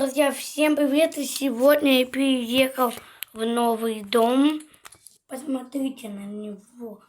Друзья, всем привет! И сегодня я переехал в новый дом. Посмотрите на него.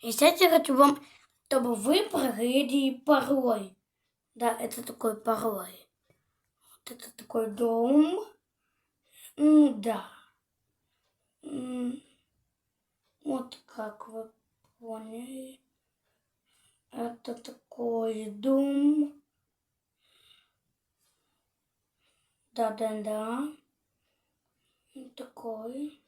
И сейчас я хочу вам, чтобы вы проверили пароль. Да, это такой пароль. Вот это такой дом. Ну да. Вот как вы поняли. Это такой дом. Да-да-да. Вот Такой.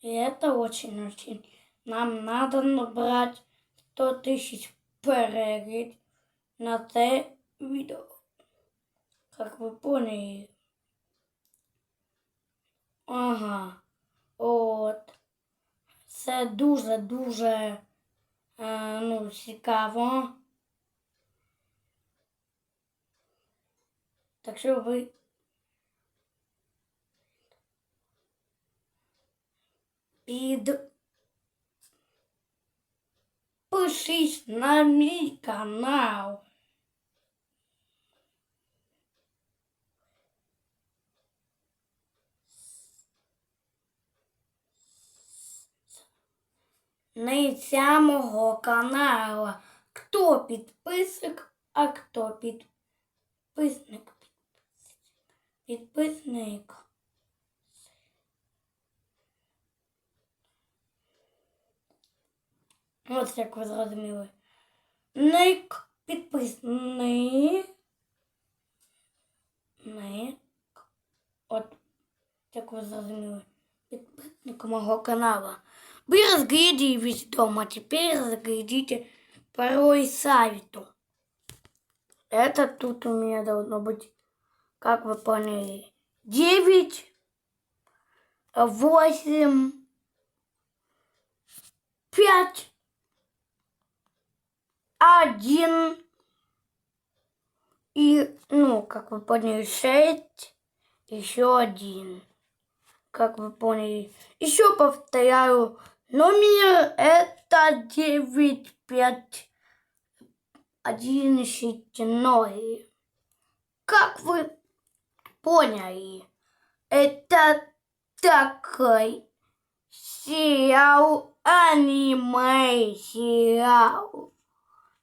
И это очень-очень. Нам надо набрать 100 тысяч переглядів на це відео. Как ви поняли. Ага. От. Це дуже-дуже е, ну, цікаво. Так що ви під пишіть на мій канал. Ниця мого каналу. Хто підписник, а хто підписник? Підписник. Ось як ви зрозуміли. Ник підписник. Ник. От як ви зрозуміли. Підписник мого каналу. Вы разглядели весь дом, а теперь разглядите пароль сайту. Это тут у меня должно быть, как вы поняли, 9, 8, 5, 1 и, ну, как вы поняли, 6, еще один. Как вы поняли. Еще повторяю, номер это 95 1 Как вы поняли, это такой сериал, аниме сериал.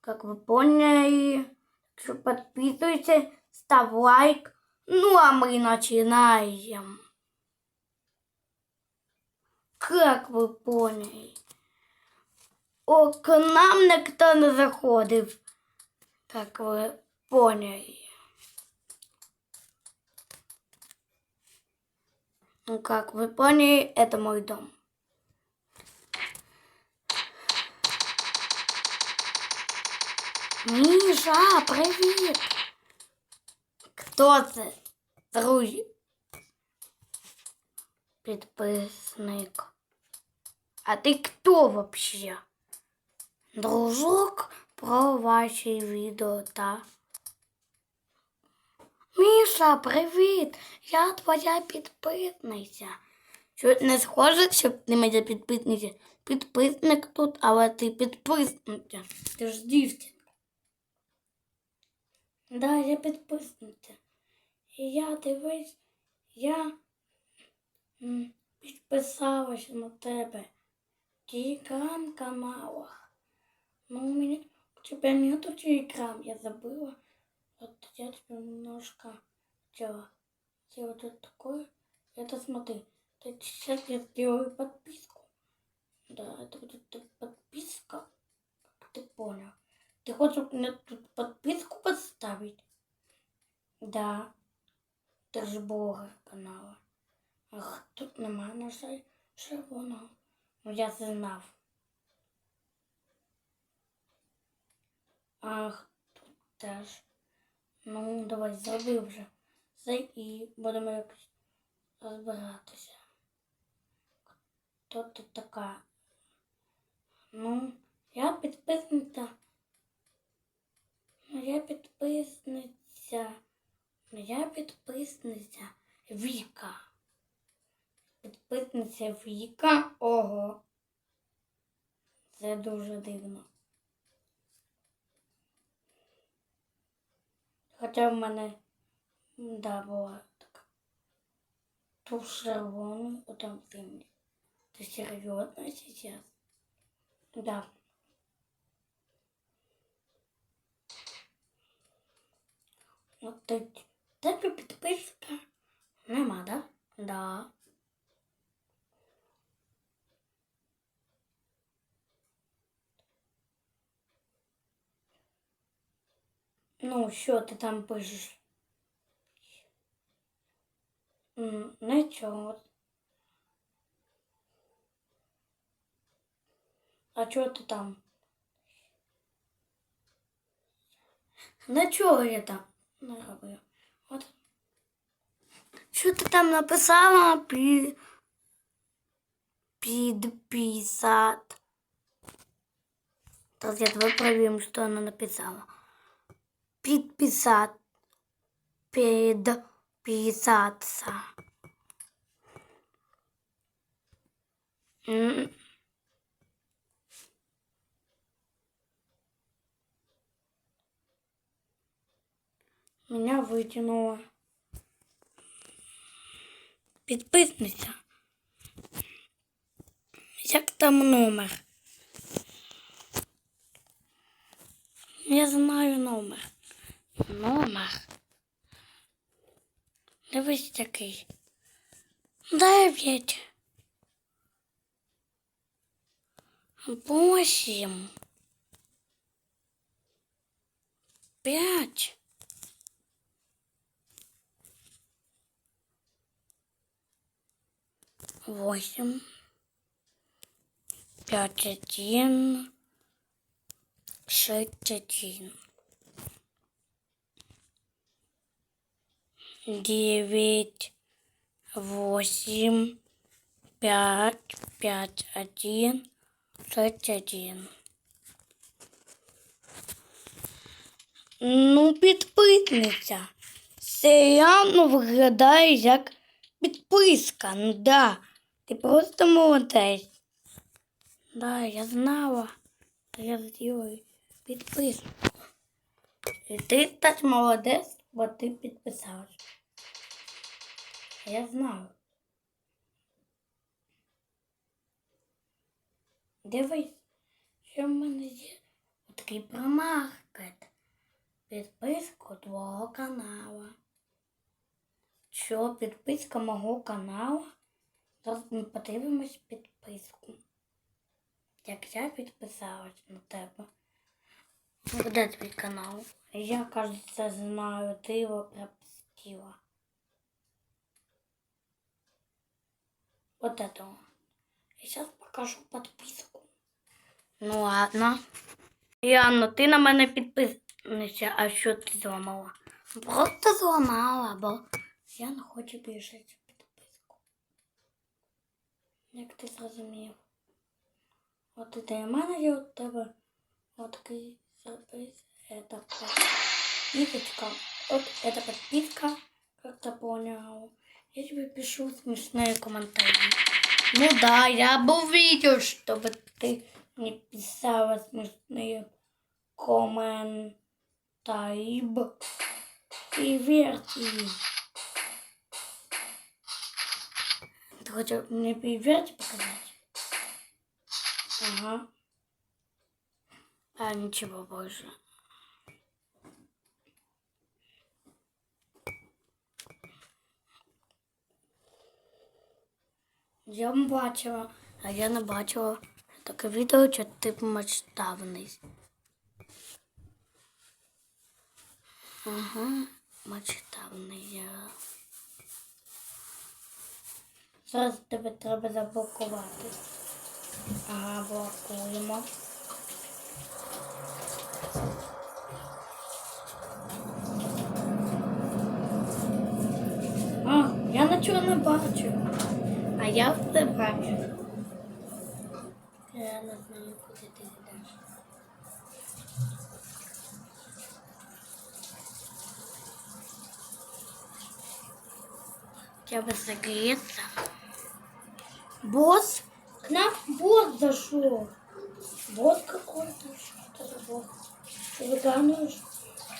Как вы поняли, что подписывайтесь, ставь лайк. Ну а мы начинаем. Как ви поняли? О, к нам ніхто не заходив. Как ви поняли. Ну, как вы поняли, это мой дом. Миша, привет! Хто це? Друзі. Підписник. А ты кто вообще? Дружок про ваші відео, та? Міша, привіт! Я твоя підписниця. Що не схоже, щоб ти моя підписниця? Підписник тут, але ти підписниця. Ти ж дівчинка. Да, я підписниця. І я дивись, я м, підписалася на тебе. Телеграм каналах. Но у меня у тебя нету телеграм, я забыла. Вот я тебе немножко хотела сделать вот такое. Это смотри. Сейчас я сделаю подписку. Да, это будет подписка. Как Ты понял. Ты хочешь мне тут подписку поставить? Да. Ты же блогер канала. Ах, тут немає на жаль, червоного. Ну, я знав. Ах, тут теж. Ну, давай, зроби вже. Це і будемо якось розбиратися. Хто ти така? Ну, я підписниця. Моя підписниця. Моя підписниця Віка. Підписниця Віка. Ого. Це дуже дивно. Хоча в мене да, була така. Ту червону, потом зимню. Ты серьезно сейчас? Да. От ти, тебе підписка нема, да? Да. Ну, що ти там пишеш? М, Нічого. А чого ти там? Нічого я там не роблю. От. Що ти там написала? Пі... Підписать. Так, я давай проверим, что она написала. Подписать. Подписаться. М. Меня вытянуло. Підписниця. Як там номер? Я знаю номер. Номер. Дивись який. Дев'ять. Восемь. Пять. Восемь. Пять один. Шесть один. Девять. Восемь. Пять. Пять один. Шесть один. Ну, підписниця. Серіально виглядає як підписка. Ну да. Ти просто молодець. Да, я знала. Я зроблю підписку. І ти теж молодець, бо ти підписалась. Я знала. Дивись, що в мене є такий промаркет. Підписку твого каналу. Що підписка мого каналу? Зараз ми подивимось підписку. Як я підписалась на тебе. Де твій канал? Я, кажется, знаю, ти його пропустила. Вот этого. Я сейчас покажу подписку. Ну ладно. Яно, ти на мене підписуєшся, а що ти зламала? Просто зламала, бо я не хочу більше цю підписку. Як ти зрозумів? От і для мене є от тебе отакий Это подписочка. Вот это подписка, как ты понял. Я тебе пишу смешные комментарии. Ну да, я бы увидел, чтобы ты не писала смешные комментарии. И верьте. Ты хочешь мне верьте показать? Ага. А ничего больше. Я бачила, а я не бачила таке відео, що тип масштабний. Ага, масштабний я. Зараз тебе треба заблокувати. Ага, блокуємо. Я нічого не бачу. А я все бачу. Я не знаю, куди ти йдеш. Хотя бы согреться. Босс? К нам босс зашел. Босс какой-то. Что за босс? Ты выгоняешь?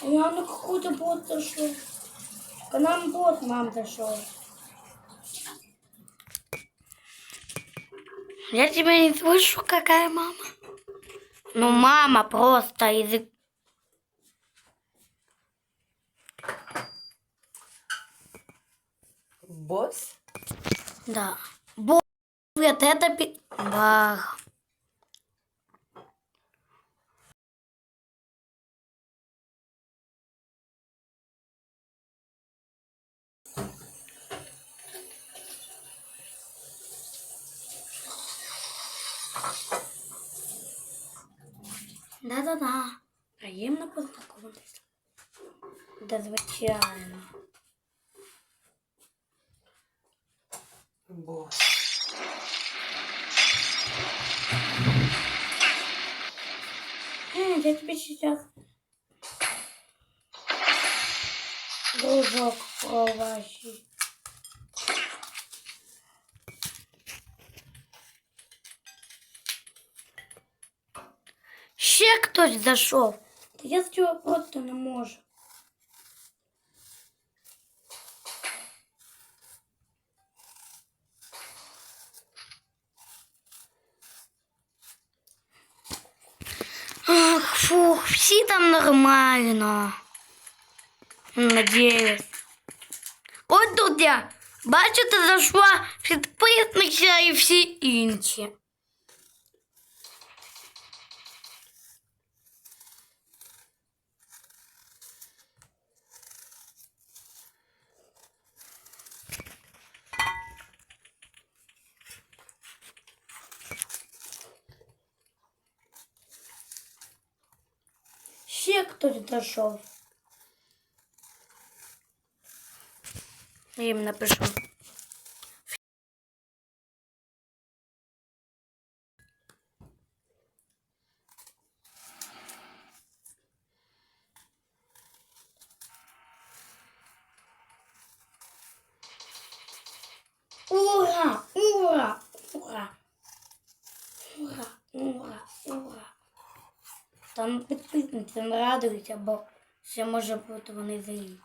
Я на какой-то бот зашел. К нам бот мам зашел. Я тебя не слышу, какая мама. Ну, мама просто язык. Босс? Да. Привет, это. Баг. Да-да-да. Приємно познайомитися. Да, звичайно. Эй, я тебе сейчас дружок овощи. Ще хтось зайшов. Та я з цього просто не можу. Ах, фух, всі там нормально. Надіюсь. От тут я. Бачите, зайшла підписниця і всі інші. Хтось дійшов. Я їм напишу. Там підписниці не радуються, бо ще може бути вони злі.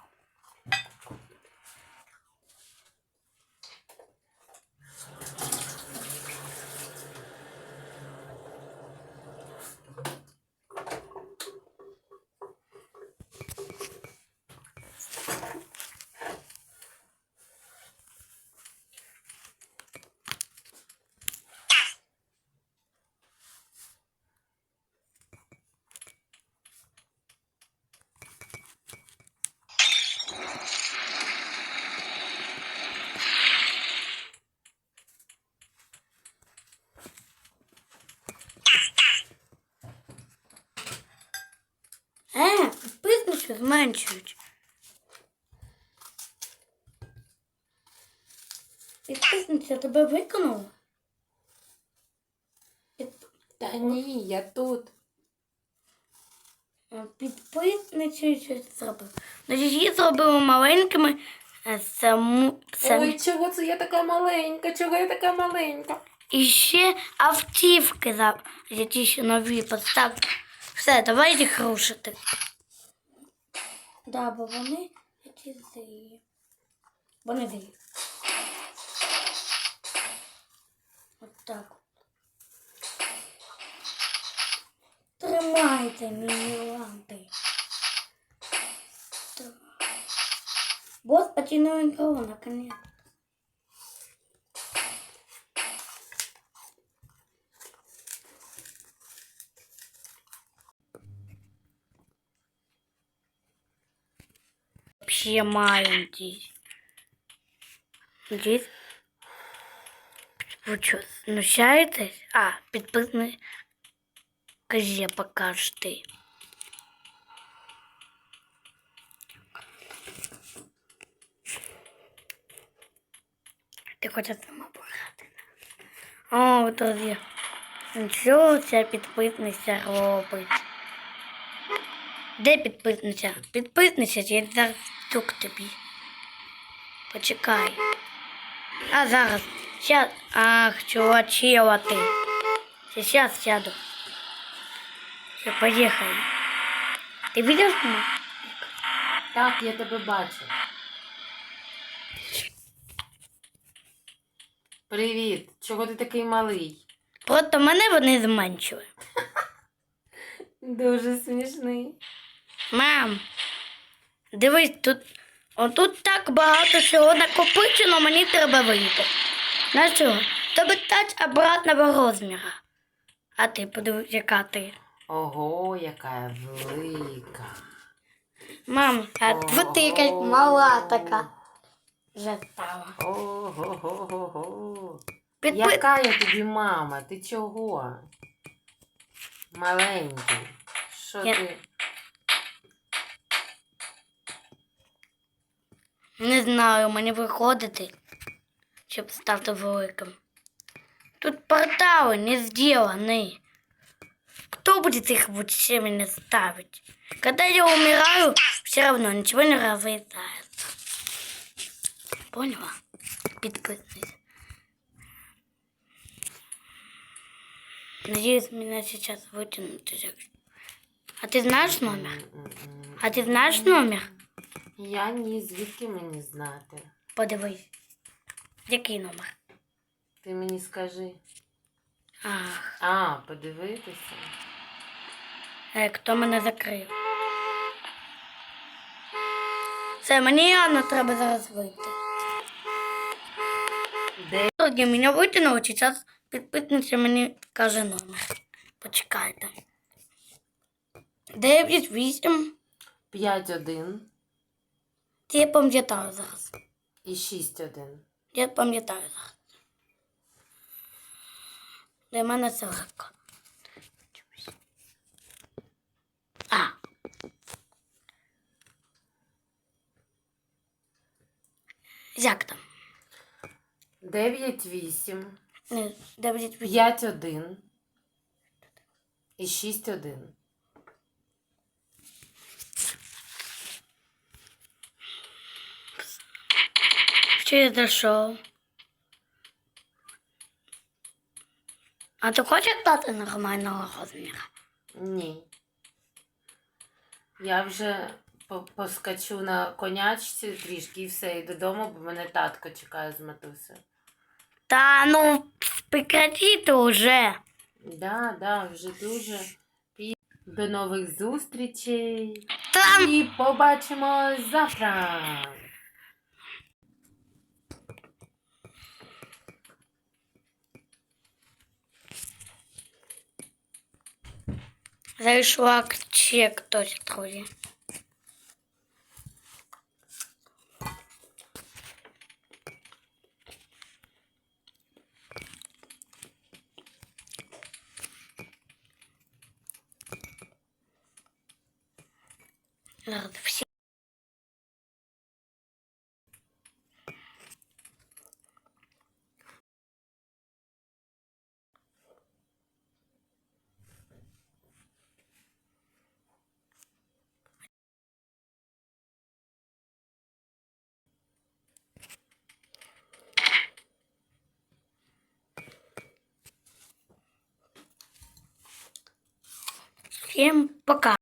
Зменшують. Підписниця тебе виконала? Та ні, я тут. Підписницю щось зробив. Значить, її зробили маленькими. е, Саму... Сам... Ой, чого це я така маленька? Чого я така маленька? І ще автівки ті, що нові поставки. Все, давай їх рушити. Да, бо вони ті злі. Вони злі. От так. Тримайте мені лампи. Босс потянул никого, наконец. Вообще маленький. Здесь. Вы что, смущаетесь? А, підписник. Козе покажеш ти. Ти хочеш сама пограти? О, друзі. Що ця підписниця робить? Де підписниця? Підписниця, я зараз стук тобі. Почекай. А зараз. Щас. Ах, чувачила ти. Сейчас сяду. Все, поехали. Ты видишь меня? Так, я тебе бачу. Привіт. Чого ти такий малий? Просто мене вони зменшили. Дуже смішний. Мам, дивись, тут, отут так багато всього накопичено, мені треба вийти. На що? Тобі тач обратного розміру. А ти подивись, яка ти. Ого, яка велика. Мам, а тут ти якась мала така. Вже стала. Ого-го-го-го. Підпи... Яка я тобі мама? Ти чого? Маленький. Що Я- ти? Не знаю, мені виходити, щоб стати великим. Тут портали не сделаны. Кто будет их вот всеми ставить? Когда я умираю, все равно ничего не разлетается. Поняла? Подписывайся. Надеюсь, меня сейчас вытянут. А ты знаешь номер? А ты знаешь номер? Я ні, звідки мені знати? Подивись. Який номер? Ти мені скажи. Ах, А, подивитися. е, хто мене закрив? Все, мені явно треба зараз вийти. Де? Тоді мене витягнули, зараз підписниця мені каже номер. Почекайте. 9, 8. 5-1 Я пам'ятаю зараз. і 6-1. Я пам'ятаю зараз. Для мене це легко. А. Як там? 9-8, Не, 9, 8. 5-1 і 6-1. Що я знайшов? А ти хочеш стати нормального розміру? Ні. Я вже по- поскочу на конячці трішки і все, і додому, бо мене татко чекає з матусею. Та ну прекрати ти вже. Да, да, вже дуже. Пі- До нових зустрічей. Там І побачимось завтра. Зайшла к ще хтось друзі. Зараз всі. Всім пока.